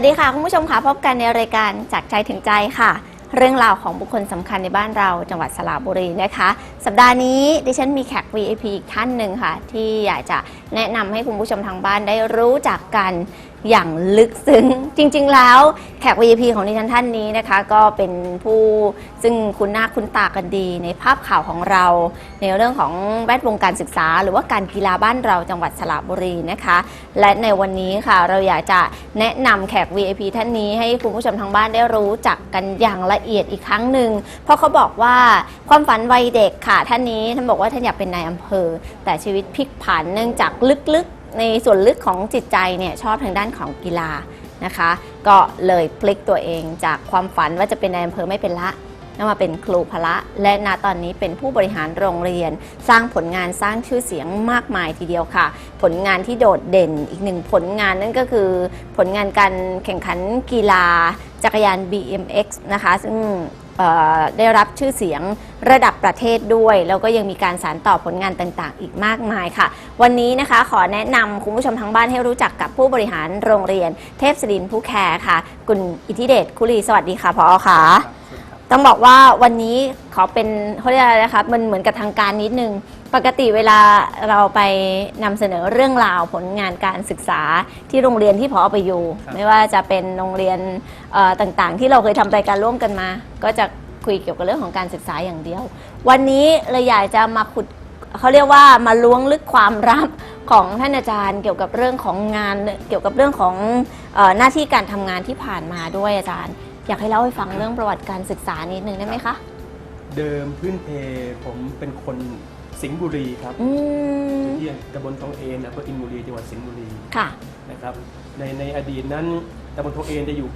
วัสดีค่ะ คุณผู้ชมค่ะพบกันในรายการจากใจถึงใจค่ะ เรื่องราวของบุคคลสำคัญในบ้านเราจังหวัดสระบุรีนะคะ สัปดาห์นี้ดิฉันมีแขก VIP อีกท่านหนึ่งค่ะ ที่อยากจะแนะนำให้คุณผู้ชมทางบ้านได้รู้จักกัน อย่างลึกซึ้ง จริง ๆ แล้วแขก VIP ของดิฉันท่านนี้นะคะ ก็เป็นผู้ซึ่งคุณหน้าคุ้นตากันดี ในภาพข่าวของเรา ในเรื่องของแวดวงการศึกษา หรือว่าการกีฬาบ้านเราจังหวัดสระบุรีนะคะ และในวันนี้ค่ะเราอยากจะแนะนำแขก VIP ท่านนี้ให้คุณผู้ชมทางบ้านได้รู้จักกันอย่างละเอียดอีกครั้งหนึ่งเพราะเขาบอกว่าความฝันวัยเด็กค่ะท่านนี้ท่านบอกว่าท่านอยากเป็นนายอำเภอ แต่ชีวิตพลิกผันเนื่องจากลึกๆ ในส่วนลึกของจิตใจเนี่ยชอบทางด้านของกีฬานะคะ ก็เลยพลิกตัวเองจากความฝันว่าจะเป็นนายอำเภอไม่เป็นละนมาเป็นครูพละ และณตอนนี้เป็นผู้บริหารโรงเรียน สร้างผลงานสร้างชื่อเสียงมากมายทีเดียวค่ะ ผลงานที่โดดเด่นอีกหนึ่งผลงานนั่นก็คือผลงานการแข่งขันกีฬาจักรยาน BMX นะคะ ซึ่ง ได้รับชื่อเสียงระดับประเทศด้วย แล้วก็ยังมีการสานต่อผลงานต่างๆ อีกมากมายค่ะ วันนี้นะคะขอแนะนำคุณผู้ชมทางบ้านให้รู้จักกับผู้บริหารโรงเรียนเทพศรินทร์ผู้แคร์ค่ะ คุณอิทธิเดชคุรีสวัสดีค่ะพอค่ะต้องบอกว่าวันนี้ขอเป็นเขาเรียกอะไรนะคะมันเหมือนกับทางการนิดนึง ปกติเวลาเราไปนำเสนอเรื่องราวผลงานการศึกษาที่โรงเรียนที่พอไปอยู่ ครับ ไม่ว่าจะเป็นโรงเรียนเอ่อต่างๆ ที่เราเคยทำรายการร่วมกันมา ก็จะคุยเกี่ยวกับเรื่องของการศึกษาอย่างเดียว วันนี้เลยอยากจะมาขุดเขาเรียกว่ามาล้วงลึกความลับของท่านอาจารย์ เกี่ยวกับเรื่องของงานเกี่ยวกับเรื่องของเออหน้าที่การทำงานที่ผ่านมาด้วยอาจารย์ อยากให้เล่าให้ฟังเรื่องประวัติการศึกษานิดนึงได้ไหมคะ เดิมพื้นเพผมเป็นคน สิงห์บุรีครับอืมที่ตำบลทองเอนอำเภออินบุรีจังหวัดสิงห์บุรีค่ะ นะครับ ในในอดีตนั้นตำบลทองเอนจะอยู่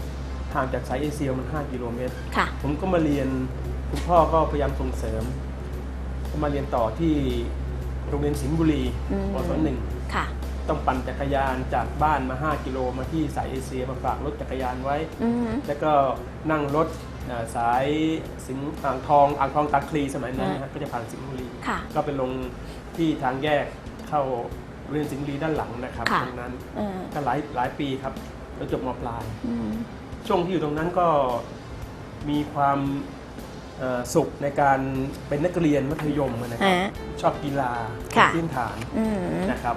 ห่างจากสายเอเชียมัน 5 กิโลเมตร ค่ะ ผมก็มาเรียนคุณพ่อก็พยายามส่งเสริมก็มาเรียนต่อที่โรงเรียนสิงห์บุรีอืม ปศหนึ่งค่ะ ต้องปั่นจักรยานจากบ้านมา 5 กิโลมาที่สายเอเชียมาฝากรถจักรยานไว้ อืม แล้วก็นั่งรถอ่าสายสิงห์อ่างทองอ่างทองตาคลีสมัยนั้นนะฮะก็จะผ่านสิงห์บุรี ค่ะ ก็ไปลงที่ทางแยกเข้าเรียนสิงห์บุรีด้านหลังนะครับค่ะ ตรงนั้นเออก็หลายหลายปีครับแล้วจบมปลาย อืม ช่วงที่อยู่ตรงนั้นก็มีความเอ่อสุขในการเป็นนักเรียนมัธยมนะครับ ฮะชอบกีฬาค่ะ เป็นพื้นฐานอืมนะครับ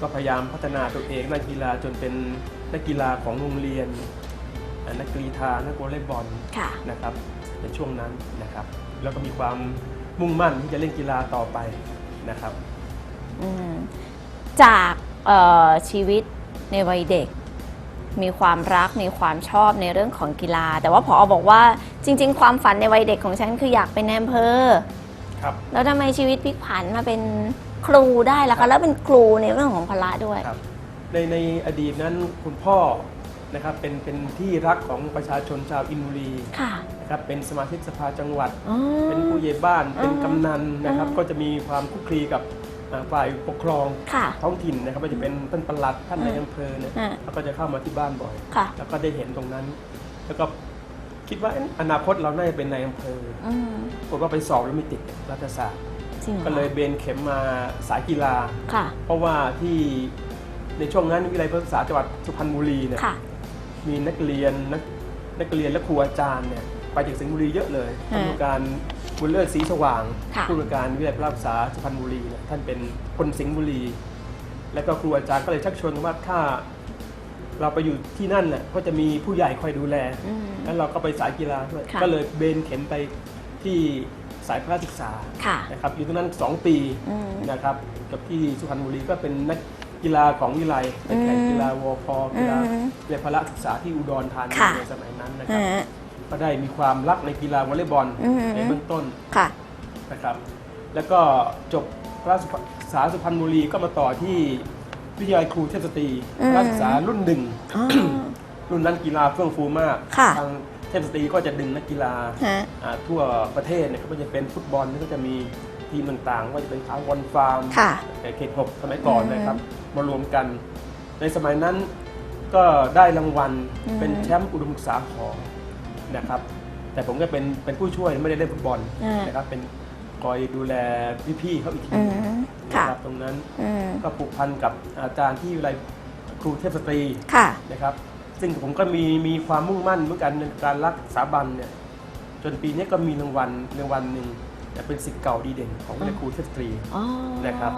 ก็พยายามพัฒนาตัวเองด้านกีฬาจนเป็นนักกีฬาของโรงเรียนอ่านักกรีฑานักวอลเลย์บอล ค่ะ นะครับในช่วงนั้นนะครับ แล้วก็มีความ มุ่งมั่นที่จะเล่นกีฬาต่อไปนะครับ อืมจากเอ่อชีวิตในวัยเด็ก มีความรักมีความชอบในเรื่องของกีฬา แต่ว่าพอบอกว่าจริง ๆ ความฝันในวัยเด็กของฉันคืออยากเป็นนายอำเภอครับ แล้วทำไมชีวิตพลิกผันมาเป็นครูได้ล่ะครัคะบ แล้วเป็นครูในเรื่องของพละด้วย ครับในในอดีตนั้นคุณพ่อนะครับเป็นเป็นที่รักของประชาชนชาวอินบุรี ค่ะนะ ครับเป็นสมาชิกสภาจังหวัด อ๋อ เป็นผู้ใหญ่บ้านเป็นอืมกำนันนะครับอืมก็จะมีความคลุกคลีกับอ่าฝ่ายปกครองค่ะ ท้องถิ่นนะครับว่าจะเป็นท่านปลัดท่านในายอำเภอเนี่ยอ่า แล้วก็จะเข้ามาที่บ้านบ่อย ค่ะ แล้วก็ได้เห็นตรงนั้น แล้วก็คิดว่าเอ๊ะอนาคตเราน่าจะเป็นนายอำเภออืมปรากฏว่าไปสอบแล้วไม่ติดรัฐศาสตร์ จริงหรอก็เลยเบนเข็มมาสายกีฬา ค่ะ เพราะว่าที่ในช่วงนั้นวิทยาลัยพฤกษาจังหวัดสุพรรณบุรีเนี่ยค่ะ มีนักเรียนนักนักเรียนและครูอาจารย์เนี่ย ไปจากสิงห์บุรีเยอะเลยฮะผู้การบุญเลิศศรีสว่าง ค่ะ ผู้การวิทยาลัยพฤกษาสุพรรณบุรีเนี่ยท่านเป็นคนสิงห์บุรี แล้วก็ครูอาจารย์ก็เลยชักชวนกันว่าถ้า เราไปอยู่ที่นั่นน่ะก็จะมีผู้ใหญ่คอยดูแล อืม แล้วเราก็ไปสายกีฬาด้วย ค่ะ ก็เลยเบนเข็มไปที่สายพระศึกษา ค่ะ นะครับอยู่ตรงนั้น 2 ปีอืมนะครับกับที่สุพรรณบุรีก็เป็นนักกีฬาของวิไลไปแข่งอืมกีฬาวอพกีฬาอืมเรียนพละศึกษาที่อุดรธานีค่ะ ในสมัยนั้นนะครับฮะ ก็ได้มีความรักในกีฬาวอลเลย์บอลอืมในเบื้องต้นค่ะ นะครับ แล้วก็จบพระศึกษาสุพรรณบุรีก็มาต่อที่วิทยาลัยครูเทพสตรีอืมพระศึกษารุ่นหนึ่ง อ๋อ รุ่นนั้นกีฬาเฟื่องฟูมาก ค่ะ ทางเทพสตรีก็จะดึงนักกีฬาฮะ อ่าทั่วประเทศเนี่ยก็จะเป็นฟุตบอลนี่ก็จะมีทีมต่างๆว่าจะเป็นขาวอนฟาร์มค่ะแต่เขตหกสมัยก่อนอืมนะครับมารวมกัน ในสมัยนั้นก็ได้รางวัลอืม เป็นแชมป์อุดมศึกษาของ นะครับ แต่ผมก็เป็นเป็นผู้ช่วยไม่ได้เล่นฟุตบอลอ่านนะครับ เป็นคอยดูแลพี่ๆเขาอีกทีอืหนึ่งมนะค่ะครับตรงนั้นอืมก็ผูกพันกับอาจารย์ที่วิทยาลัยครูเทพสตรี ค่ะ นะครับซึ่งผมก็มีมีความมุ่งมั่นเหมือนกันในการรักสถาบันเนี่ยจนปีนี้ก็มีรางวัลรางวัลหนึ่งแต่เป็นสิทธิ์เก่าดีเด่นของวิทยาครูเทพสตรี อ๋อ นะครับ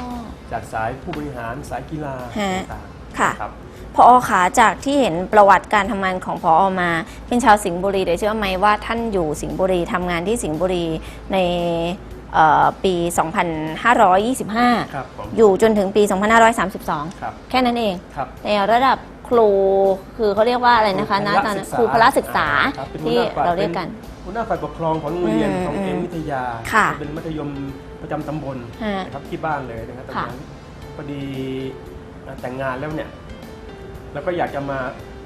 จากสายผู้บริหารสายกีฬาฮะ ต่าง ค่ะๆครับ พอขาจากที่เห็นประวัติการทำงานของพอมา เป็นชาวสิงห์บุรีเดี๋ยวเชื่อไหมว่าท่านอยู่สิงห์บุรีทำงานที่สิงห์บุรีในเอ่อปี 2525 ครับผมอยู่จนถึงปี 2532 ครับแค่นั้นเอง ครับ ในระดับครูคือเขาเรียกว่าอะไรนะคะณตอนนั้นครูพละศึกษาครับเป็นที่หัวหน้ฝ่เราเรียกกันป็หัวหน้าฝ่ายปกครองของโรงเรียนอืมของอืมเอ็นวิทยา ค่ะ เป็นมัธยมประจำตำบลฮะ นะครับที่บ้านเลยนะครับตอนค่ะนั้นพอดี แต่งงานแล้วเนี่ย แล้วก็อยากจะมา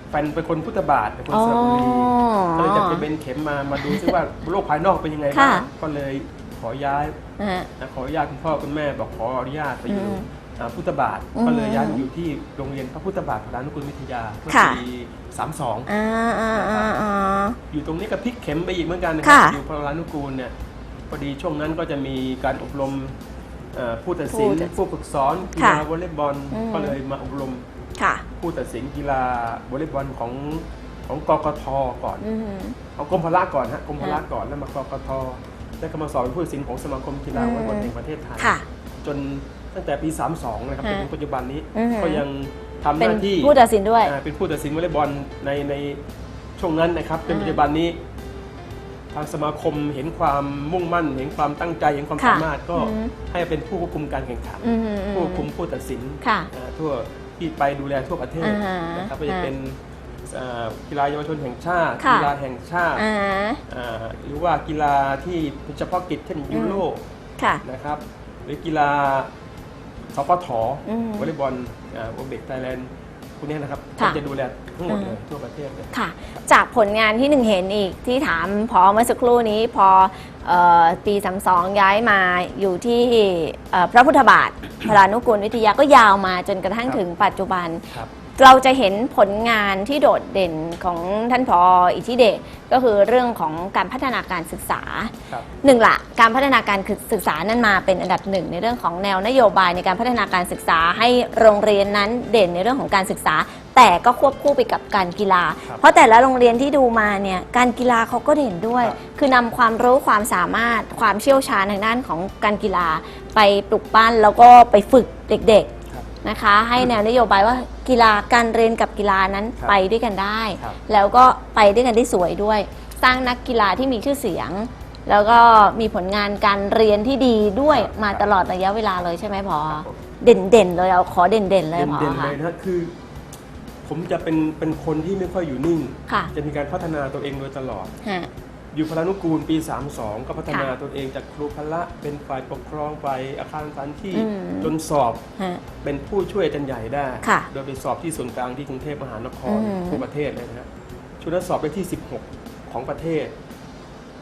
แฟนเป็นคนพุทธบาทเป็นคนสระบุรีก็เลยจะไปเป็นเข็มมามาดูซิว่าโลกภายนอกเป็นยังไงบ้างค่ะก็เลยขอย้ายนะฮะนะขออนุญาตคุณพ่อคุณแม่บอกขออนุญาตไปอยู่อืมอ่าพุทธบาทอืมก็เลยย้ายมาอยู่ที่โรงเรียนพระพุทธบาทพรานุกุลวิทยาเมื่อค่ะปีสามสองอ่าอ่าอ่าอ่าอยู่ตรงนี้ก็พลิกเข็มไปอีกเหมือนกันนะครัค่ะอยู่พรานุกูลเนี่ยพอดีช่วงนั้นก็จะมีการอบรม เอ่อผู้ตัดสินผู้ตัดผู้ฝึกสอนกีค่ะฬาวอลเลย์บอลอืม ก็เลยมาอบรมค่ะผู้ตัดสินกีฬาวอลเลย์บอลของของกกทก่อน อืมเอากรมพละก่อนฮะกรมพละค่ะก่อนแล้วมากกทแล้วก็มาสอนเป็นผู้ตัดสินของสมาคมกีฬาวอลเลย์บอลแห่งประเทศไทย ค่ะ จนตั้งแต่ปี 32 นะครับจนฮะถึงปัจจุบันนี้อืมก็ยังทำหเป็นน้าที่ผู้ตัดสินด้วย อ่าเป็นผู้ตัดสินวอลเลย์บอลในในช่วงนั้นนะครับจนอ่าปัจจุบันนี้ ทางสมาคมเห็นความมุ่งมั่น เห็นความตั้งใจเห็นความค่ะสามารถก็อืมให้เป็นผู้ควบคุมการแข่งขันอืมอืมผู้ควบคุมผู้ตัดสินค่ะอ่าทั่วที่ไปดูแลทั่วประเทศอ่าฮะนะครับก็จะเป็นเอ่อกีฬาเยาวชนแห่งชาติค่ะกีฬาแห่งชาติอ่าอ่าหรือว่ากีฬาที่เป็นเฉพาะกิจเช่นยูโรค่ะนะครับ หรือกีฬาสปทอืมวอลเลย์บอลโอเบกไทยแลนด์ พวกนี้นะครับค่ะก็จะดูแลทั้งหมดเลยอืมทั่วประเทศเลย ค่ะ จากผลงานที่หนึ่งเห็นอีกที่ถามพอเมื่อสักครู่นี้พอเอ่อปี32ย้ายมาอยู่ที่เอ่อพระพุทธบาทพรานุกูลวิทยาก็ยาวมาจนกระทั่งครับ ถึงปัจจุบัน ครับ เราจะเห็นผลงานที่โดดเด่นของท่านพออิทธิเดชก็คือเรื่องของการพัฒนาการศึกษาครับหนึ่งละการพัฒนาการศึกษานั้นมาเป็นอันดับหนึ่งในเรื่องของแนวนโยบายในการพัฒนาการศึกษาให้โรงเรียนนั้นเด่นในเรื่องของการศึกษา แต่ก็ควบคู่ไปกับการกีฬา ครับเพราะแต่ละโรงเรียนที่ดูมาเนี่ยการกีฬาเขาก็เด่นด้วย ครับ คือนำความรู้ความสามารถความเชี่ยวชาญทางด้านของการกีฬา ไปปลุกปั้นแล้วก็ไปฝึกเด็กๆครับ นะคะ ให้แนวนโยบายว่ากีฬาการเรียนกับกีฬานั้นครับไปด้วยกันได้ ครับ แล้วก็ไปด้วยกันได้สวยด้วย สร้างนักกีฬาที่มีชื่อเสียง แล้วก็มีผลงานการเรียนที่ดีด้วยครับมาตลอดระยะเวลาเลยใช่ไหมพอครับผมเด่นเด่นๆเลยเอาขอเด่นเด่นๆเลยพอเด่นๆค่ะเลยนะฮะคือ ผมจะเป็นเป็นคนที่ไม่ค่อยอยู่นิ่ง ค่ะจะมีการพัฒนาตัวเองโดยตลอด ฮะ อยู่พลานุกูลปี 32 ก็พัฒนาค่ะตัวเองจากครูพละเป็นฝ่ายปกครองฝ่ายอาคารสถานที่อืม จนสอบฮะ เป็นผู้ช่วยอาจารย์ใหญ่ได้ ค่ะโดยไปสอบที่ศูนย์กลางที่กรุงเทพมหานครอืม ทั่วประเทศเลยนะครับชุดนั้นสอบได้ที่ 16 ของประเทศ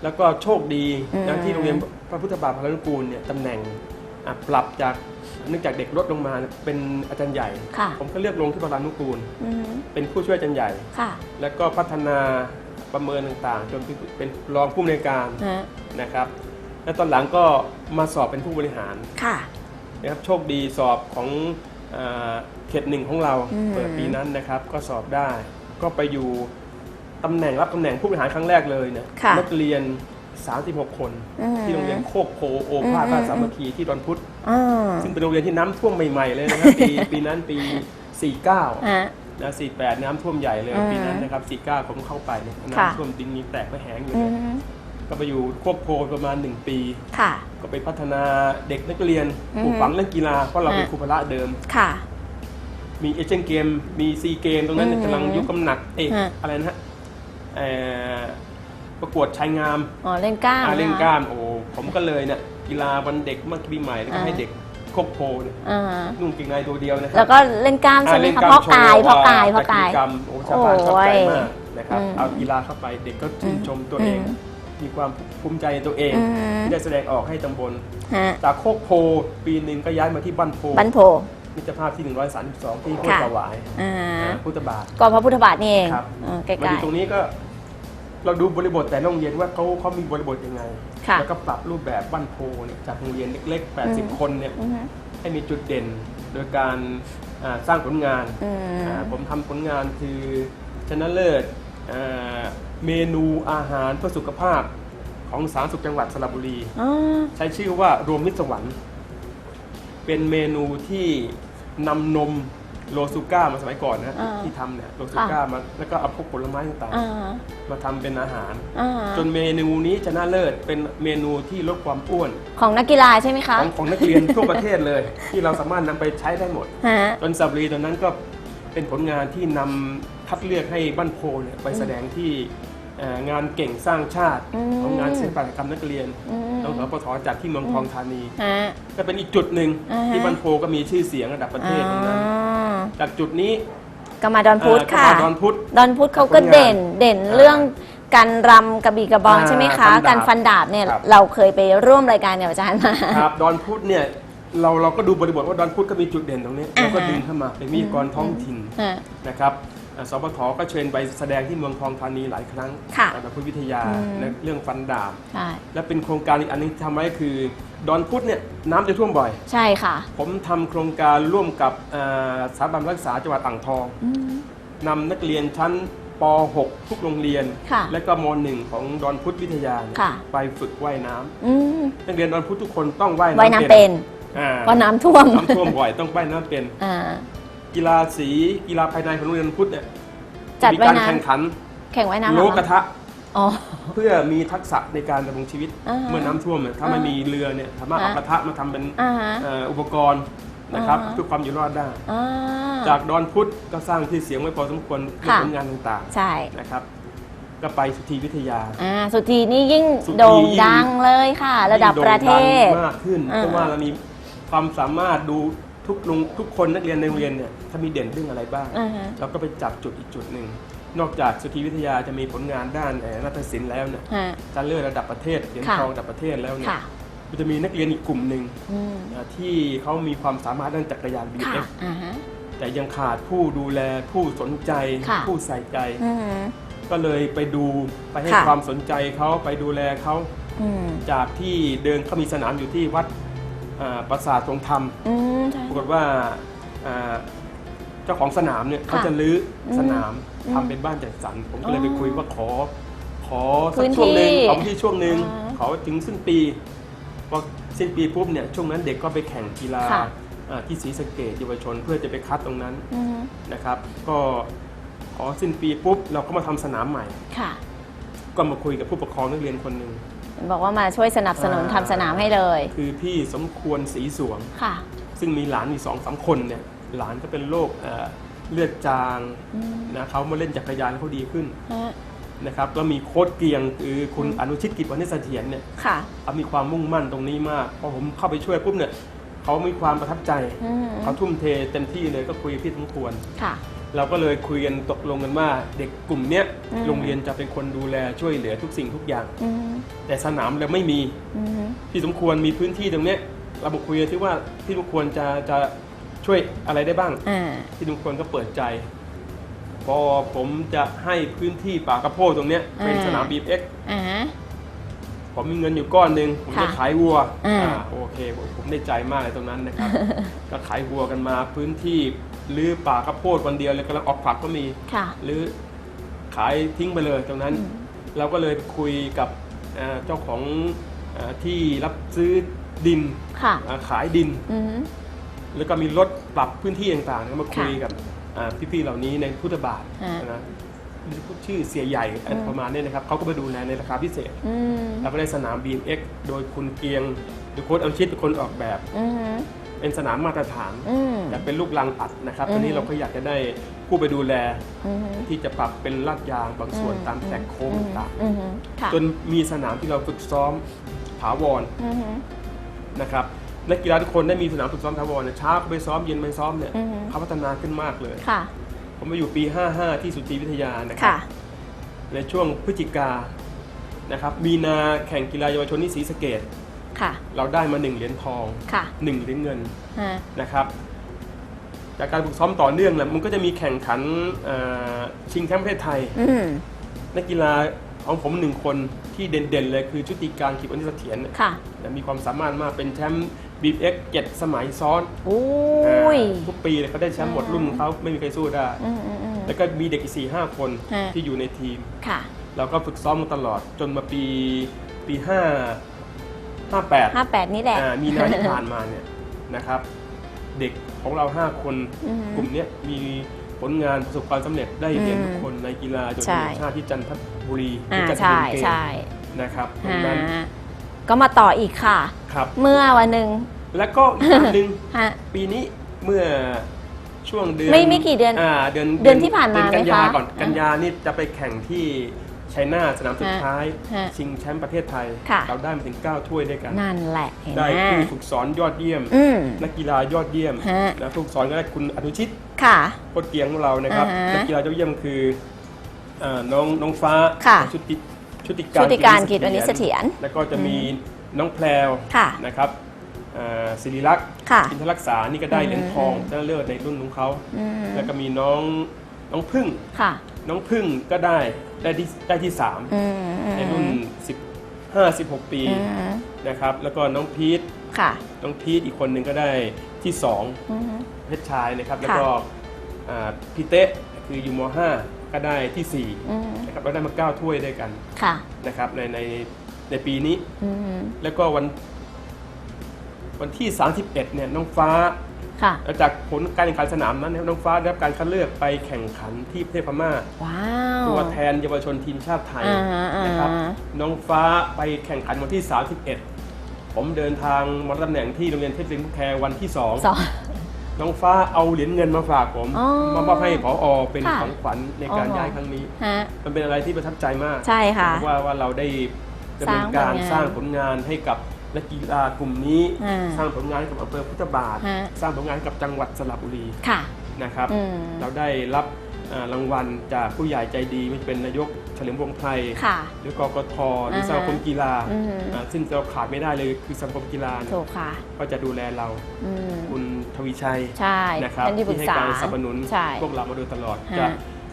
แล้วก็โชคดีนะที่โรงเรียนพระพุทธบาทพลานุกูลเนี่ยตำแหน่งอะปรับจากเนื่องจากเด็กลดลงมาเป็นอาจารย์ใหญ่ ค่ะผมก็เลือกลงที่พลานุกูล อืมเป็นผู้ช่วยอาจารย์ใหญ่ ค่ะ แล้วก็พัฒนา ประเมินต่างๆ จนเป็นรองผู้อำนวยการฮะนะครับ แล้วตอนหลังก็มาสอบเป็นผู้บริหารค่ะ นะครับโชคดีสอบของเอ่อเขตหนึ่งของเราอืม เปิดปีนั้นนะครับก็สอบได้ ก็ไปอยู่ตำแหน่งรับตำแหน่งผู้บริหารครั้งแรกเลยเนี่ยค่ะนักเรียน 36 คน อืมที่โรงเรียนโคกโพโอภาสอืม บ้านสามัคคีที่ดอนพุธอ่าซึ่งเป็นโรงเรียนที่น้ำท่วมใหม่ๆเลยนะครับปี ปีนั้นปี 49 ฮะ นะ48 น้ำท่วมใหญ่เลยอืมปีนั้นนะครับ49ผมเข้าไปเนี่ยค่ะ น้ำท่วมดินมีแตกไม่แห้งอยู่อืเลยมก็ไปอยู่โคกโพประมาณ 1 ปี ค่ะ ก็ไปพัฒนาเด็กนักเรียนอือฮึปลูกฝังเรื่องกีฬาเพราะเราเป็นอะครูพละเดิม ค่ะ มีเอเชียนเกม มีซีเกม ตรงนั้นอืมกำลังยุคกำหนักเอ๊ะฮะ อะไรนะฮะเอ่อประกวดชายงามอ๋อเล่นกล้ามอ่าเล่นนะคะกล้ามโอ้ผมก็เลยเนี่ยกีฬาวันเด็กเมื่อปีใหม่แล้วก็อ่า ให้เด็ก โคกโพเนี่ยอ่านุ่งเกงในตัวเดียวนะครัแล้วก็เล่นกล้ามใช่ไหมอ่คะล่นเพราะกายโชว์เพราะกายเพราะจักายรรมโอ้ชาวบ้านชอบใจโอ้ยมากนะครับอืมเอากีฬาเข้าไปเด็กก็ชื่นชมตัวเองอืมมีความภูมิใจในตัวเองอืมที่ได้แสดงออกให้ตำบลฮะจากโคกโพปีหนึ่งก็ย้ายมาที่บ้านโพบันโพมิตรภาพที่ 132 ที่โคกค่ะสวายอ่าอ่าพุทธบาท ก็พระพุทธบาทนี่เองครับเออใกล้มาอยู่ตรงนี้ก็ เราดูบริบทแต่ละโรงเรียนว่าเขาเขามีบริบทยังไง ค่ะแล้วก็ปรับรูปแบบบ้านโพเนี่ยจากโรงเรียนเล็กอืมๆ80 คนเนี่ยๆอือฮึให้มีจุดเด่นโดยการอ่าสร้างผลงานอืม อ่าผมทำผลงานคือชนะเลิศเอ่อเมนูอาหารเพื่อสุขภาพของสาธารณสุขจังหวัดสระบุรี อ๋อ ใช้ชื่อว่ารวมมิตรสวรรค์ เป็นเมนูที่นำนม โลซูก้ามาสมัยก่อนนะอ่าที่ทำเนี่ยโลซูก้ามาแล้วก็เอาพวกผลไม้ต่างอ่าๆมาทำเป็นอาหาร อ่าจนเมนูนี้ชนะเลิศเป็นเมนูที่ลดความอ้วน ของนักกีฬาใช่ไหมคะของของนักเรียนทั่วประเทศเลย ที่เราสามารถนำไปใช้ได้หมด ฮะ จนสับรีตอนนั้นก็เป็นผลงานที่นำคัดเลือกให้บ้านโพเนี่ยไปแสดงที่เอ่องานเก่งสร้างชาติอืมของงานศิลปกรรมนักเรียนอืมต้องสปทจัดที่เมืองทองธานี ฮะ ก็เป็นอีกจุดหนึ่งอ่าฮะ ที่บ้านโพก็มีชื่อเสียงระดับประเทศตรงนั้นอ๋อ จากจุดนี้ก็มาดอนพุธเอ่อค่ะก็มาดอนพุธ ดอนพุธเขาก็ผลงานเด่นเด่นอ่าเรื่องการรำกระบี่กระบองอ่าใช่ไหมคะฟันดาบการฟันดาบเนี่ยครับ เราเคยไปร่วมรายการกับอาจารย์มา ครับดอนพุธเนี่ยเราเราก็ดูบริบทว่าดอนพุธก็มีจุดเด่นตรงนี้อ่าฮะเราก็ดึงเข้ามาเป็นมีกรท้องถิ่นฮะนะครับเอ่อ สปทก็เชิญไปแสดงที่เมืองทองธานีหลายครั้งค่ะดอนพุธวิทยาอืมนะเรื่องฟันดาบใช่และเป็นโครงการอีกอันหนึงที่ทำไว้คือดอนพุธเนี่ยน้ำจะท่วมบ่อย ใช่ค่ะ ผมทำโครงการร่วมกับเอ่อสถาบันรักษาจังหวัดอ่างทองอืมนำนักเรียนชั้นป .6 ทุกโรงเรียนค่ะและก็ม .1 ของดอนพุธวิทยาเนี่ยค่ะไปฝึกว่ายน้ำอืมนักเรียนดอนพุธทุกคนต้องว่ายว่ายน้ำน้ำเป็นอ่าเพราะน้ำท่วมน้ำท่วมบ่อยต้องว่ายน้ำเป็นอ่า กีฬาสีกีฬาภายในของโรงเรียนดอนพุธเนี่ยจัดมีว่ายการน้ำ แข่งขันแข่งว่ายน้ำเหโลรอกระทะ อ๋อ เพื่อมีทักษะในการดำรงชีวิตอ่าเมื่อน้ำท่วมเนี่ยถ้าไม่อ่ามีมีเรือเนี่ยสามารถเอาอ่ากระทะมาทำเป็นอ่าฮะเอ่ออุปกรณ์นะครับอ่าฮะ เพื่อความอยู่รอดได้ อ่า จากดอนพุธก็สร้างที่อเสียงไว้พอสมควรเรื่องค่ะ ผลงานต่างใช่ๆนะครับก็ไปสุธีวิทยา อ่าสุธีนี่ยิ่งสุธีโด่ง ดังเลยค่ะ ระดับประเทศ ยิ่งโด่งดังมากขึ้นอ่า เพราะว่าเรามีความสามารถดู ทุกโรงทุกคนนักเรียนในโรงเรียนเนี่ยถ้ามีเด่นเรื่องอะไรบ้าง อ่าฮะ เราก็ไปจับจุดอีกจุดหนึ่ง นอกจากสุธีวิทยาจะมีผลงานด้านเอ่อนาฏศิลป์แล้วเนี่ยฮะ การเลือกระดับประเทศเหรียญค่ะ ทองระดับประเทศแล้วเนี่ยค่ะ มันจะมีนักเรียนอีกกลุ่มหนึ่งอืม อ่าที่เขามีความสามารถด้านจักรยาน ค่ะ BF อ่าฮะ แต่ยังขาดผู้ดูแลผู้สนใจ ค่ะ ผู้ใส่ใจ อืม ก็เลยไปดูไปให้ค่ะ ความสนใจเขาไปดูแลเขาอืมจากที่เดินเขามีสนามอยู่ที่วัดอ่าปราสาททรงธรรม อืม ใช่ ปรากฏว่าอ่าเจ้าของสนามเนี่ยค่ะเขาจะลื้ออมสนามอืมทำเป็นบ้านจัดสรรผมก็เลยอ๋อไปคุยว่าขอ ขอพื้สักนช่วงหนึ่งที่ขอพื้นที่ช่วงหนึ่งอ่าขอถึงสิ้นปีพอสิ้นปีปุ๊บเนี่ยช่วงนั้นเด็กก็ไปแข่งกีฬาค่ะ อ่าที่ศรีสะเกดเยาวชนเพื่อจะไปคัดตรงนั้นอืมนะครับ ก็ขอสิ้นปีปุ๊บเราก็มาทำสนามใหม่ ค่ะ ก็มาคุยกับผู้ปกครองนักเรียนคนหนึ่งเห็นบอกว่ามาช่วยสนับสนุนอ่า ทำสนามให้เลย คือพี่สมควรศรีสวง ค่ะ ซึ่งมีหลานมีสองสามคนเนี่ยหลานก็เป็นโรคเอ่อเลือดจางอืมนะเขามาเล่นจักรยานเขาดีขึ้นฮะนะครับแล้วมีโค้ดเกียงคือคุณอนุชิตกิจวันนิสเสถียรเนี่ยค่ะเขามีความมุ่งมั่นตรงนี้มากพอผมเข้าไปช่วยปุ๊บเนี่ยเขามีความประทับใจอืมเขาทุ่มเทเต็มที่เลยก็คุยกับพี่สมควรค่ะเราก็เลยคุยกันตกลงกันว่าเด็กกลุ่มเนี้ยอืมโรงเรียนจะเป็นคนดูแลช่วยเหลือทุกสิ่งทุกอย่างอืมแต่สนามเราไม่มีอืมพี่สมควรมีพื้นที่ตรงเนี้ยเราบอกคุยกันที่ว่าพี่สมควรจะจะช่วยอะไรได้บ้าง อ่าพี่สมควรก็เปิดใจ พอผมจะให้พื้นที่ป่ากระโพดตรงเนี้ยเป็นสนามบีเอ็กอ่าผมมีเงินอยู่ก้อนหนึ่งผมค่ะจะขายวัวอ่าอ่า โอเคผมผมได้ใจมากเลยตรงนั้นนะครับ ก็ขายวัวกันมาพื้นที่รื้อป่ากระโพดวันเดียวเลยกำลังออกผักก็มี ค่ะ หรือขายทิ้งไปเลยตรงนั้น อืม เราก็เลยคุยกับเอ่อเจ้าของเอ่อที่รับซื้อดิน ค่ะอ่าขายดิน อืมแล้วก็มีรถปรับพื้นที่ต่างๆก็มาคุยค่ะกับอ่าพี่ๆเหล่านี้ในพุทธบาทอ่านนะชื่อเสียใหญ่อะไรอืม ประมาณนี้นะครับเขาก็มาดูแลในราคาพิเศษ อืมเราก็ได้สนาม BMX โดยคุณเกียงหรือโค้ชอัมชิตเป็นคนออกแบบ อืมเป็นสนามมาตรฐาน อืม แต่เป็นลูกลังอัดนะครับอืมตอนนี้เราก็อยากจะได้ผู้ไปดูแลอืมที่จะปรับเป็นลาดยางบางส่วนตามแท็กโค้งต่างอืมค่ะๆจนมีสนามที่เราฝึกซ้อมถาวร อืม นะครับนักกีฬาทุกคนได้มีสนามฝึกซ้อมถาวรเนี่ยเช้าก็ไปซ้อมเย็นไปซ้อมเนี่ยอืมเขาพัฒนาขึ้นมากเลย ค่ะ ผมมาอยู่ปี 55 ที่สุตรีวิทยานะครัค่ะในช่วงพฤศจิกานะครับมีนาแข่งกีฬาเยาวชนที่ศรีสะเกดค่ะ เราได้มาหนึ่งเหรียญทอง ค่ะหนึ่งเหรียญเงินฮะนะครับ จากการฝึกซ้อมต่อเนื่องแหละมันก็จะมีแข่งขันเอ่อชิงแชมป์ประเทศไทย อืมนักกีฬา ของผมหนึ่งคนที่เด่นๆเลยคือชุติการขีปอนิสเถียรเนี่ยค่ะมีความสามารถมากเป็นแชมป์บีเอ็กเจ็ดสมัยซ้อนอุ้ยอ่าทุกปีเลยเขาได้แชมป์หมดรุ่นของเขาไม่มีใครสู้ได้อืมอืมอืมแล้วก็มีเด็กอีกสี่ห้าคนฮะที่อยู่ในทีมค่ะเราก็ฝึกซ้อมมาตลอดจนมาปีปีห้าห้าแปดห้าแปดนี่แหละมีนาที่ผ่านมาเนี่ยนะครับ เด็กของเราห้าคนอืมกลุ่มเนี้ยมี ผลงานประสบความสำเร็จได้เหรียญอืมทุกคนในกีฬาจนใช่ทีมชาติที่จันทบุรีอ่าที่จันทใช่บุรีเกมใช่นะครับตรงฮะนั้นก็มาต่ออีกค่ะ ครับ เมื่อวันหนึ่งแล้วก็อีกอันหนึ่งฮะปีนี้เมื่อช่วงเดือนไม่ไม่กี่เดือนอ่าเดือนเดือนที่ผ่านมาเดือนกันยาไหมคะก่อนอ่ากันยานี่จะไปแข่งที่ชัยนาทสนามสุดฮะท้ายฮะชิงแชมป์ประเทศไทยค่ะเราได้มาถึง 9 ถ้วยด้วยกัน นั่นแหละเห็นได้ไหมผู้ฝึกสอนยอดเยี่ยมอืมนักกีฬายอดเยี่ยมฮะนะผู้ฝึกสอนก็ได้คุณอนุชิต ค่ะโคตรเกียงของเรานะครับอ่าฮะนักกีฬายอดเยี่ยมคืออ่าน้องน้องฟ้าค่ะชุติชุติการชุติการกิจวณิชเสถียรแล้วก็จะมีน้องแพรวค่ะ นะครับอ่าศิริลักษณ์ค่ะ อินทรรักษานี่ก็ได้เหรียญทองชนะเลิศในรุ่นของเขา อืมแล้วก็มีน้องน้องพึ่ง ค่ะน้องพึ่งก็ได้ได้ที่ได้ที่สามอืมในรุ่น15 16 ปีอืมนะครับ แล้วก็น้องพีทค่ะน้องพีทอีกคนหนึ่งก็ได้ที่สอง อืม เพชรชายนะครับ แล้วก็อ่าพี่เตะคืออยู่ม .5 ก็ได้ที่ อืม4 นะครับเราได้มา 9 ถ้วยด้วยกันค่ะนะครับในในในปีนี้ อืมแล้วก็วันวันที่ 31 เนี่ยน้องฟ้า ค่ะ จากผลการแข่งขันสนามนั้นนะครับน้องฟ้าได้รับการคัดเลือกไปแข่งขันที่ประเทศพม่า ว้าว ตัวแทนเยาวชนทีมชาติไทยอ่าฮะอ่าฮะนะครับน้องฟ้าไปแข่งขันวันที่ 31 ผมเดินทางมารับตำแหน่งที่โรงเรียนเทพศิรินทร์ผู้แคร์วันที่ สอง2 น้องฟ้าเอาเหรียญเงินมาฝากผมอ๋อมามอบให้ผอเป็นค่ะของขวัญในการอ๋อ ย้ายครั้งนี้ ฮะ มันเป็นอะไรที่ประทับใจมากใช่ค่ะว่าว่าเราได้ดำเนินการสสร้าร้างงผผลลงางานนให้กับนักกีฬากลุ่มนี้ อ่าสร้างผลงานให้กับอำเภอพุทธบาท ฮะ สร้างผลงานให้กับจังหวัดสระบุรีค่ะ นะครับ อืม เราได้รับอ่า รางวัลจากผู้ใหญ่ใจดีไม่ว่าจะเป็นนายกเฉลิมพงษ์ไพรค่ะ หรือกกทหรืออ่าฮะสมาคมกีฬาอืมอ่าซึ่งเราขาดไม่ได้เลยคือสมาคมกีฬาเนี่ยถูกค่ะก็จะดูแลเราอืมคุณทวีชัยใช่นะครับท่านที่ปรึกให้ษาการสนับสนุนใช่ พวกเรามาโดยตลอดฮะ จะ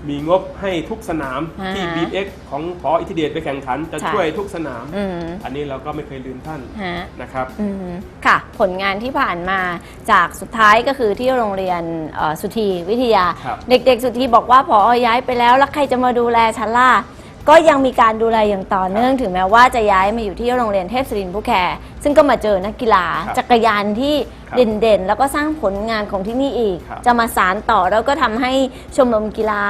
มีงบให้ทุกสนามอ่าที่ BX ของพออิทธิเดชไปแข่งขัน จะใช่ช่วยทุกสนาม อืมอันนี้เราก็ไม่เคยลืมท่านฮะนะครับ อืมค่ะ ผลงานที่ผ่านมาจากสุดท้ายก็คือที่โรงเรียนเอ่อสุธีวิทยา ครับ เด็กๆ สุธีบอกว่าพอย้ายไปแล้วแล้วใครจะมาดูแลชั้นล่ะ ก็ยังมีการดูแลอย่างต่อเนื่อง ถึงแม้ว่าจะย้ายมาอยู่ที่โรงเรียนเทพศิรินทร์ผู้แคร์ซึ่งก็มาเจอนักกีฬาครับจักรยานที่ครับเด่นๆ แล้วก็สร้างผลงานของที่นี่อีก ครับ จะมาสารต่อแล้วก็ทำให้ชมรมกีฬา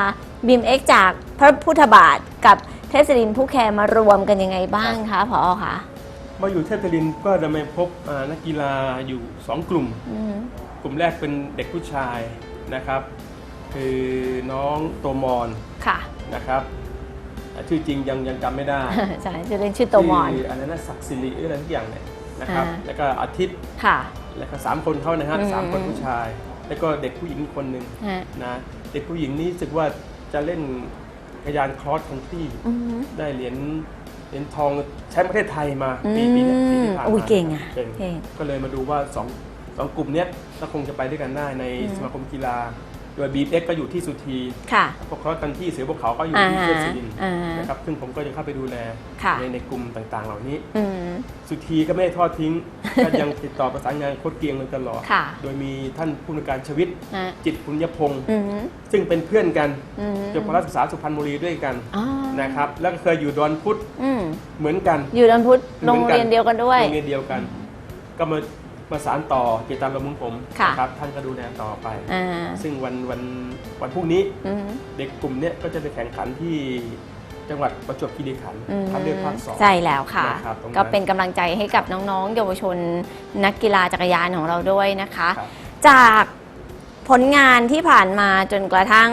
บีมเอ็กจากพระพุทธบาทกับเทพศิรินทร์ผู้แคร์มารวมกันยังไงบ้างคะพอคะมาอยู่เทพลินทร์ก็จะมาพบอ่านักกีฬาอยู่ 2 กลุ่ม อืม กลุ่มแรกเป็นเด็กผู้ชายนะครับ คือน้องโตมอนค่ะ นะครับอ่า ชื่อจริงยังยังจำไม่ได้ใช่จะเรียกชื่อโตมอนชื่อะไรนะศักดิ์สิริหรืออะไรทุกอย่างเนี่ยนะครับอ่าแล้วก็อาทิตย์ค่ะแล้วก็สามคนเขานะฮะอืมสามคนผู้ชาย แล้วก็เด็กผู้หญิงอีกคนหนึ่งฮะนะเด็กผู้หญิงนี่รู้สึกว่าจะเล่นจักรยานครอสคันทรีอืมได้เหรียญเหรียญทองแชมป์ประเทศไทยมาอืปีปีเนี้ยปีที่มผ่านอุ้ยมาเก่งอะเก่งเก่งก็เลยมาดูว่าสองสองกลุ่มเนี้ยก็คงจะไปด้วยกันได้ในอืมสมาคมกีฬา โดยบีเอ็กก็อยู่ที่สุธีค่ะ พวกครอสคันทรีเสือพวกเขาก็อยู่อ่าที่ฮะเทพศิรินทร์อ่าฮะนะครับซึ่งผมก็จะเข้าไปดูแลค่ะในในกลุ่มต่างๆ เหล่านี้อืมสุธีก็ไม่ได้ทอดทิ้งก็ยังติดต่อประสานงานโคตรเกียงโดยตลอดค่ะโดยมีท่านผู้ในวยการชวิตฮะจิตปุญญพงศ์อืมซึ่งเป็นเพื่อนกันอืมจบคณะศึกษาสุพรรณบุรีด้วยกันอ๋อนะครับแล้วก็เคยอยู่ดอนพุธอืมเหมือนกัน อยู่ดันพุทธเหมืโรอนงกันเรียนเดียวกันด้วยโรงเรียนเดียวกัน ก็มา มาสารต่อเจตามประมุขผมค่ะนะครับท่านก็ดูแลต่อไป อ่า ซึ่งวันวันวันพรุ่งนี้อืม เด็กกลุ่มเนี้ยก็จะไปแข่งขันที่จังหวัดประจวบคีรีขันธ์อืมคัดเลือกภาคสอง ใช่แล้วค่ะ นะครับตรงนั้น ก็เป็นกำลังใจให้กับน้องๆ เยาวชนนักกีฬาจักรยานของเราด้วยนะคะ ครับจากผลงานที่ผ่านมาจนกระทั่ง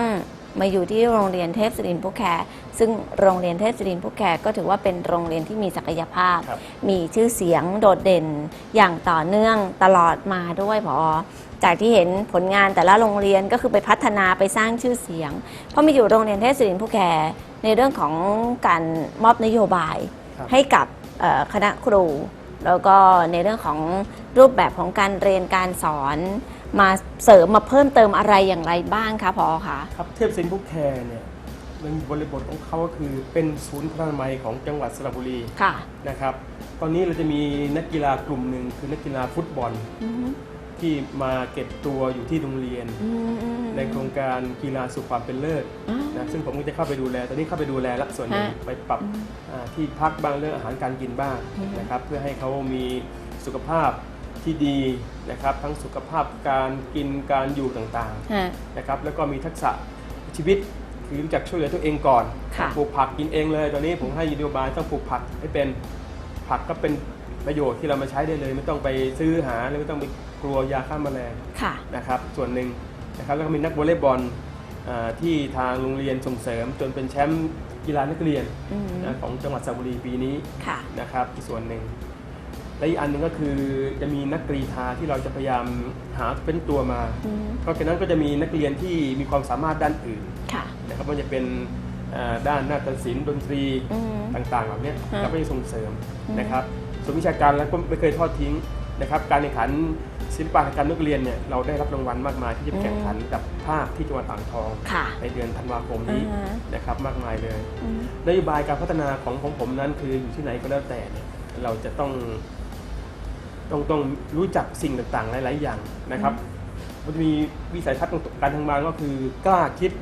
มาอยู่ที่โรงเรียนเทพศิรินทร์ผู้แคร์ ซึ่งโรงเรียนเทพศิรินทร์ผู้แคร์ก็ถือว่าเป็นโรงเรียนที่มีศักยภาพ ครับ มีชื่อเสียงโดดเด่นอย่างต่อเนื่องตลอดมาด้วยพอจากที่เห็นผลงานแต่ละโรงเรียนก็คือไปพัฒนาไปสร้างชื่อเสียงพอมาอยู่โรงเรียนเทพศิรินทร์ผู้แคร์ในเรื่องของการมอบนโยบาย ครับ ให้กับเอ่อคณะครู แล้วก็ในเรื่องของรูปแบบของการเรียนการสอนมาเสริมมาเพิ่มเติมอะไรอย่างไรบ้างคะพอคะ ครับเทพศิลป์ผู้แคร์เนี่ย มันบริบทของเขาก็คือเป็นศูนย์พระนามัยของจังหวัดสระบุรีค่ะ นะครับ ตอนนี้เราจะมีนักกีฬากลุ่มหนึ่งคือนักกีฬาฟุตบอลอือฮึที่มาเก็บตัวอยู่ที่โรงเรียน อืมอืม ในโครงการกีฬาสู่ความเป็นเลิศอ่านะซึ่งผมก็จะเข้าไปดูแล ตอนนี้เข้าไปดูแลละส่วนหนึ่งฮะไปปรับอ่าที่พักบ้างเรื่องอาหารการกินบ้างอืม นะครับ เพื่อให้เขามีสุขภาพที่ดีนะครับ ทั้งสุขภาพการกินการอยู่ต่างฮะ ๆนะครับ แล้วก็มีทักษะชีวิต คือรู้จักช่วยเหลือตัวเองก่อนค่ะปลูกผักกินเองเลย ตอนนี้ผมให้นโยบายต้องปลูกผักให้เป็นผักก็เป็นประโยชน์ที่เรามาใช้ได้เลย ไม่ต้องไปซื้อหาหรือไม่ต้องไปกลัวยาฆ่าแมลงค่ะ นะครับ ส่วนหนึ่งนะครับแล้วก็มีนักวอลเลย์บอลอ่าที่ทางโรงเรียนส่งเสริม จนเป็นแชมป์กีฬานักเรียนอืมนะของจังหวัดสระบุรีปีนี้ค่ะ นะครับอีกส่วนหนึ่ง และอีกอันหนึ่งก็คือจะมีนักกรีธาที่เราจะพยายามหาเป็นตัวมา อืมเพราะฉะนั้นก็จะมีนักเรียนที่มีความสามารถด้านอื่นค่ะ นะครับมันจะเป็นอ่าด้านนาฏศิลป์ดนตรีอืม ต่างๆ เหล่านี้ฮะ เราก็จะส่งเสริมอืมนะครับส่วนวิชาการแล้วก็ไม่เคยทอดทิ้งนะครับ การแข่งขันศิลปะการนักเรียนเนี่ยเราได้รับรางวัลมากมายที่จะไปแข่งขันกับภาคที่จังหวัดอ่างทอง ค่ะ ในเดือนธันวาคมนี้อ่าฮะ นะครับมากมายเลย อืม นโยบายการพัฒนาของของผมนั้นคืออยู่ที่ไหนก็แล้วแต่เนี่ยเราจะต้อง ต้องต้องรู้จักสิ่งต่างๆ หลาย ๆ อย่างนะครับมันจะมีวิสัยทัศน์ของการทำงานก็คือกล้าคิด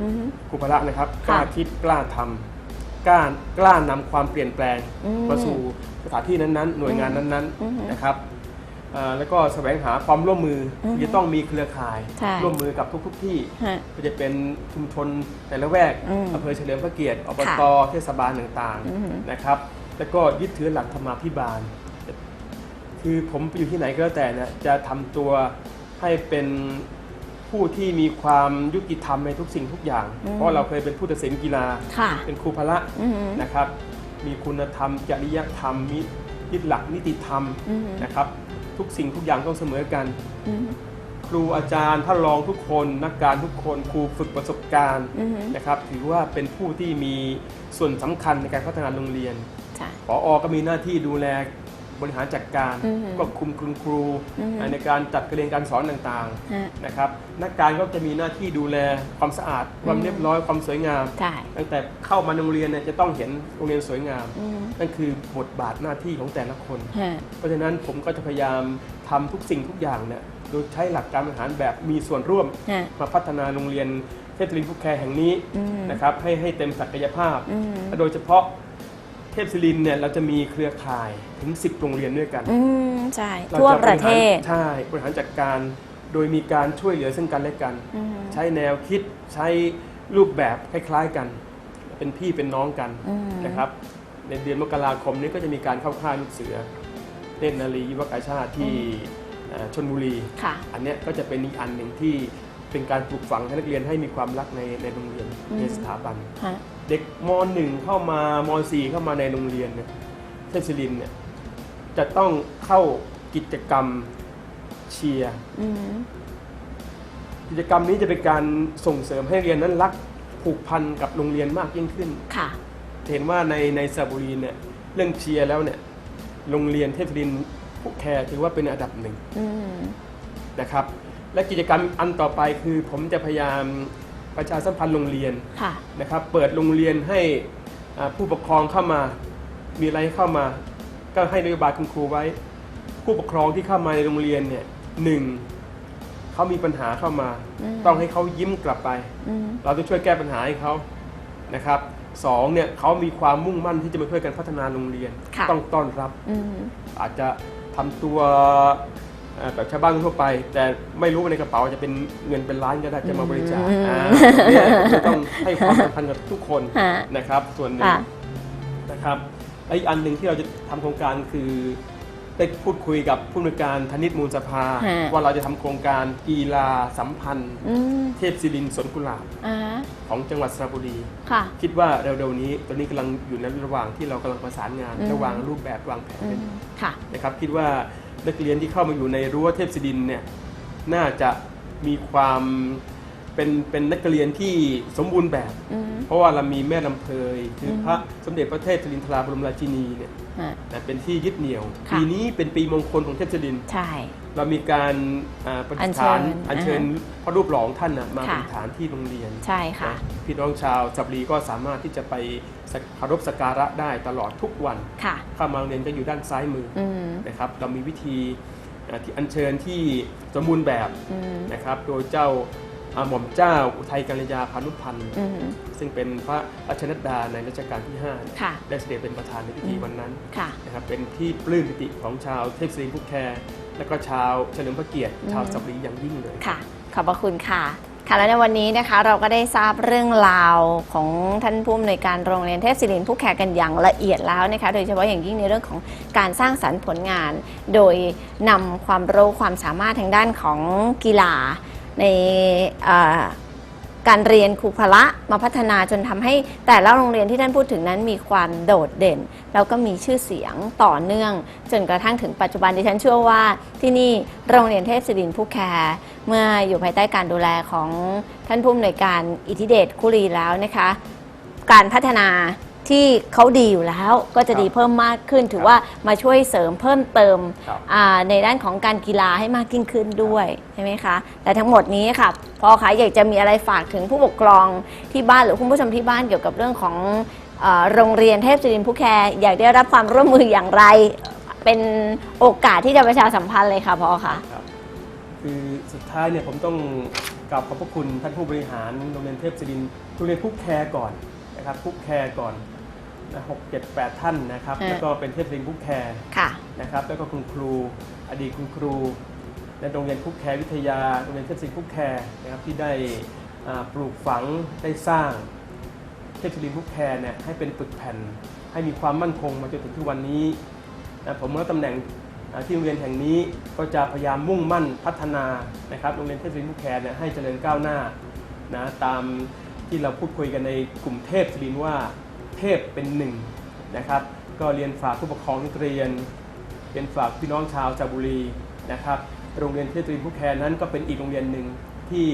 อืมครูพละนะครับ กค่ะล้าคิดกล้าทำกล้ากล้านำความเปลี่ยนแปลงอืมมาสู่สถานที่นั้นๆ หน่วยงานนั้นอืมๆนะครับอ่าแล้วก็แสวงหาความร่วมมืออมจะต้องมีเครือข่าย ใช่ ร่วมมือกับทุกๆที่ ฮะ ก็จะเป็นชุมชนแต่ละแวกอืมอำเภอเฉลิมพระเกียรติอบค่ะตเทศบาลต่างอืมๆนะครับ แล้วก็ยึดถือหลักธรรมาภิบาล คือผมไปอยู่ที่ไหนก็แล้วแต่นะจะทำตัวให้เป็นผู้ที่มีความยุติธรรมในทุกสิ่งทุกอย่างอืมเพราะเราเคยเป็นผู้ตัดสินกีฬาค่ะเป็นครูพละอืมนะครับ มีคุณธรรม จริยธรรมมียึดหลักนิติธรรมอืมนะครับ ทุกสิ่งทุกอย่างต้องเสมอกันอืมครูอาจารย์ท่านรองทุกคนนักการทุกคนครูฝึกประสบการณ์อืมนะครับถือว่าเป็นผู้ที่มีส่วนสำคัญในการพัฒนาโรงเรียนใช่ผออก็มีหน้าที่ดูแล บริหารจัดการอืมควบคุมคุณครูอืมในการจัดการเรียนการสอนต่างฮะ ๆนะครับนักการก็จะมีหน้าที่ดูแลความสะอาด ความอืมเรียบร้อยความสวยงามใช่ตั้งแต่เข้ามาโรงเรียนเนี่ยจะต้องเห็นโรงเรียนสวยงาม อืมนั่นคือบทบาทหน้าที่ของแต่ละคน ฮะ เพราะฉะนั้นผมก็จะพยายามทำทุกสิ่งทุกอย่างเนี่ยโดยใช้หลักการบริหารแบบมีส่วนร่วม ฮะ มาพัฒนาโรงเรียนเทพศิรินทร์พุกแคร์แห่งนี้อืม นะครับให้ให้เต็มศักยภาพ อืมและโดยเฉพาะ เทพศิรินทร์เนี่ยเราจะมีเครือข่ายถึง 10 โรงเรียนด้วยกันอืมใช่าทั่วจประเทศบหาใช่บริหารจัดการโดยมีการช่วยเหลือซึ่งกันและกัน อืม ใช้แนวคิดใช้รูปแบบคล้ายๆกัน เป็นพี่เป็นน้องกันอืม นะครับ ในเดือนมกราคมนี้ก็จะมีการเข้าค่ายลูกเสือเนตรนารียุวกาชาติที่เอ่อชนบุรี ค่ะ อันเนี้ยก็จะเป็นอีกอันหนึ่งที่ เป็นการปลูกฝังให้นักเรียนให้มีความรักในในโรงเรียนอืม ในสถาบันฮะเด็กม .1 เข้ามาม .4 เข้ามาในโรงเรียนเนี่ยเทพศิรินทร์เนี่ยจะต้องเข้ากิจกรรมเชียร์อืม กิจกรรมนี้จะเป็นการส่งเสริมให้เรียนนั้นรักผูกพันกับโรงเรียนมากยิ่งขึ้น ค่ะ เห็นว่าในในสระบุรีเนี่ยเรื่องเชียร์แล้วเนี่ยโรงเรียนเทพศิรินทร์ผู้แคร์ถือว่าเป็นอันดับหนึ่งอืม นะครับ และกิจกรรมอันต่อไปคือผมจะพยายามประชาสัมพันธ์โรงเรียนค่ะ นะครับ เปิดโรงเรียนให้อ่าผู้ปกครองเข้ามา มีอะไรเข้ามา ก็ให้นโยบายคุณครูไว้ ผู้ปกครองที่เข้ามาในโรงเรียนเนี่ยหนึ่งเขามีปัญหาเข้ามา อืม ต้องให้เขายิ้มกลับไป อืมเราต้องช่วยแก้ปัญหาให้เขานะครับสองเนี่ยเขามีความมุ่งมั่นที่จะมาช่วยกันพัฒนาโรงเรียน ค่ะ ต้องต้อนรับ อืมอาจจะทำตัวเอ่อ แบบชาวบ้านทั่วไป แต่ไม่รู้ว่าในกระเป๋าจะเป็นเงินเป็นล้านก็ได้จะมาบริจาคอืมอ่าเนี่ยจะต้องให้ความสำคัญกับทุกคนฮะ นะครับ ส่วนหนึ่งค่ะ นะครับและอีกอันหนึ่งที่เราจะทำโครงการคือได้พูดคุยกับผู้อำนวยการธนิตมูลสภา ฮะ ว่าเราจะทำโครงการกีฬาสัมพันธ์ อืมเทพศิรินทร์สวนกุหลาบอ่าของจังหวัดสระบุรี ค่ะ คิดว่าเร็วๆนี้ตอนนี้กำลังอยู่ในระหว่างที่เรากำลังประสานงานอืมและวางรูปแบบวางแผนอืมค่ะ นะครับ คิดว่า นักเรียนที่เข้ามาอยู่ในรั้วเทพศิรินเนี่ยน่าจะมีความ เป็นเป็นนักเรียนที่สมบูรณ์แบบ อืม เพราะว่าเรามีแม่ลำเพยคืออม พระสมเด็จพระเทพศิรินทราบรมราชินีเนี่ยฮะ นะเป็นที่ยึดเหนี่ยว ค่ะ ปีนี้เป็นปีมงคลของเทพศิรินทร์ใช่ เรามีการอ่าประดิษฐานอัอัญญเชิเชิญญพระรูปหล่อของท่านนะมาปค่ะ ระดิษฐานที่โรงเรียนใช่ค่ะ นะพี่น้องชาวสับรีก็สามารถที่จะไปสักเคารพสักการะได้ตลอดทุกวัน ค่ะเข้ามาโรงเรียนจะอยู่ด้านซ้ายมืออืมนะครับเรามีวิธีอ่าที่อัญเชิญที่สมบูรณ์แบบอืม นะครับ โดยเจ้าอ่า หม่อมเจ้าอุทัยกัลยาพานุพันธ์อืม ซึ่งเป็นพระราชนัดดาในรัชกาลที่5เนี่ยค่ะ ได้เสด็จเป็นประธานในพิธีวันนั้น ค่ะ นะครับเป็นที่ปลื้มปิติของชาวเทพศรีพุกแคร์และก็ชาวเฉลิมพระเกียรติ ชาวสับรีอย่างยิ่งเลย ค่ะ ขอบพระคุณค่ะ ค่ะ และในวันนี้นะคะเราก็ได้ทราบเรื่องราวของท่านผู้อำนวยการโรงเรียนเทพศิรินทร์ผู้แขกกันอย่างละเอียดแล้วนะคะ โดยเฉพาะอย่างยิ่งในเรื่องของการสร้างสรรค์ผลงาน โดยนำความรู้ความสามารถทางด้านของกีฬา ในการเรียนครูพละมาพัฒนาจนทำให้แต่ละโรงเรียนที่ท่านพูดถึงนั้นมีความโดดเด่น แล้วก็มีชื่อเสียงต่อเนื่อง จนกระทั่งถึงปัจจุบันดิฉันเชื่อว่าที่นี่โรงเรียนเทพศิรินผู้แคร์เมื่ออยู่ภายใต้การดูแลของท่านผู้อำนวยการอิทธิเดชคุรีแล้วนะคะ การพัฒนา ที่เขาดีอยู่แล้วก็จะดีเพิ่มมากขึ้น ถือว่ามาช่วยเสริมเพิ่มเติมครับอ่าในด้านของการกีฬาให้มากยิ่งขึ้นด้วยใช่ไหมคะ แต่ทั้งหมดนี้ค่ะพอคะอยากจะมีอะไรฝากถึงผู้ปกครองที่บ้านหรือคุณผู้ชมที่บ้านเกี่ยวกับเรื่องของเอ่อโรงเรียนเทพศิรินทร์ผู้แคร์อยากได้รับความร่วมมืออย่างไร เป็นโอกาสที่จะประชาสัมพันธ์เลยค่ะพอค่ะ ครับคือสุดท้ายเนี่ยผมต้องกราบขอบพระคุณท่านผู้บริหารโรงเรียนเทพศิรินทร์โรงเรียนพุกแคร์ก่อนนะครับพุกแคร์ก่อนนะ หกเจ็ดแปดท่านนะครับฮะแล้วก็เป็นเทพศิรินทร์พุกแคร์ค่ะ นะครับ แล้วก็คุณครูอดีตคุณครูในโรงเรียนพุกแคร์วิทยาโรงเรียนเทพศิรินทร์พุกแคร์นะครับที่ได้อ่าปลูกฝังได้สร้างเทพศิรินทร์พุกแคร์เนี่ยให้เป็นปึกแผ่นให้มีความมั่นคงมาจนถึงทุกวันนี้นะผมว่าตำแหน่งอ่าที่โรงเรียนแห่งนี้ก็จะพยายามมุ่งมั่นพัฒนานะครับโรงเรียนเทพศิรินทร์มุกแคร์เนี่ยให้เจริญก้าวหน้า นะตามที่เราพูดคุยกันในกลุ่มเทพศิรินทร์ว่า เทพเป็นหนึ่งนะครับ ก็เรียนฝากผู้ปกครองนักเรียน เรียนฝากพี่น้องชาวจาบุรีนะครับ โรงเรียนเทพศิรินทร์มุกแคร์นั้นก็เป็นอีกโรงเรียนหนึ่งที่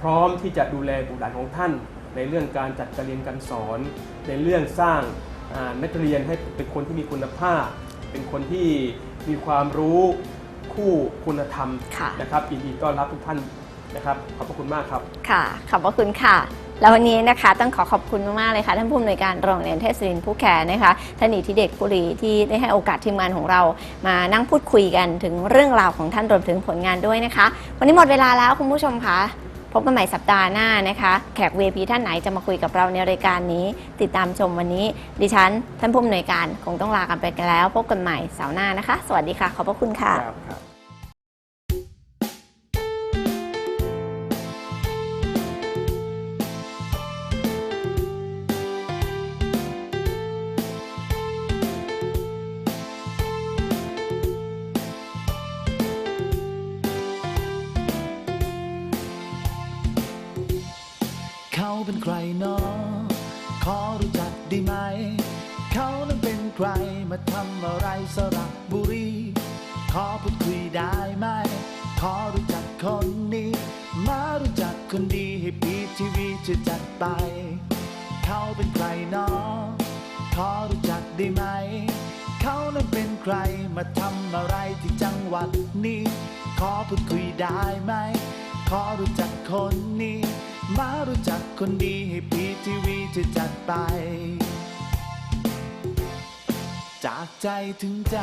พร้อมที่จะดูแลบุตรหลานของท่าน ในเรื่องการจัดการเรียนการสอน ในเรื่องสร้างอ่านักเรียนให้เป็นคนที่มีคุณภาพ เป็นคนที่มีความรู้คู่คุณธรรมค่ะนะครับยินดีต้อนรับทุกท่านนะครับ ขอบพระคุณมากครับ ค่ะ ขอบพระคุณค่ะ แล้ววันนี้นะคะต้องขอขอบคุณมากๆเลยค่ะท่านผู้อำนวยการโรงเรียนเทศศิรินผู้แคร์นะคะท่านอิทธิเดชกุลีที่ได้ให้โอกาสทีมงานของเรามานั่งพูดคุยกันถึงเรื่องราวของท่านรวมถึงผลงานด้วยนะคะ วันนี้หมดเวลาแล้วคุณผู้ชมคะพบกันใหม่สัปดาห์หน้านะคะ แขก VIP ท่านไหนจะมาคุยกับเราในรายการนี้ ติดตามชมวันนี้ ดิฉัน ท่านผู้อำนวยการคงต้องลากันไปกันแล้ว พบกันใหม่เสาร์หน้านะคะ สวัสดีค่ะ ขอบพระคุณค่ะ ใครเนาะขอรู้จักได้ไหม เขานั้นเป็นใครมาทำอะไรสระบุรี ขอพูดคุยได้ไหม ขอรู้จักคนนี้ มารู้จักคนดีให้พีทีวีจะจัดไป เขาเป็นใครเนาะขอรู้จักได้ไหม เขานั้นเป็นใครมาทำอะไรที่จังหวัดนี้ ขอพูดคุยได้ไหม ขอรู้จักคนนี้ มารู้จักคนดีให้พีทีวีจะจัดไป จากใจถึงใจ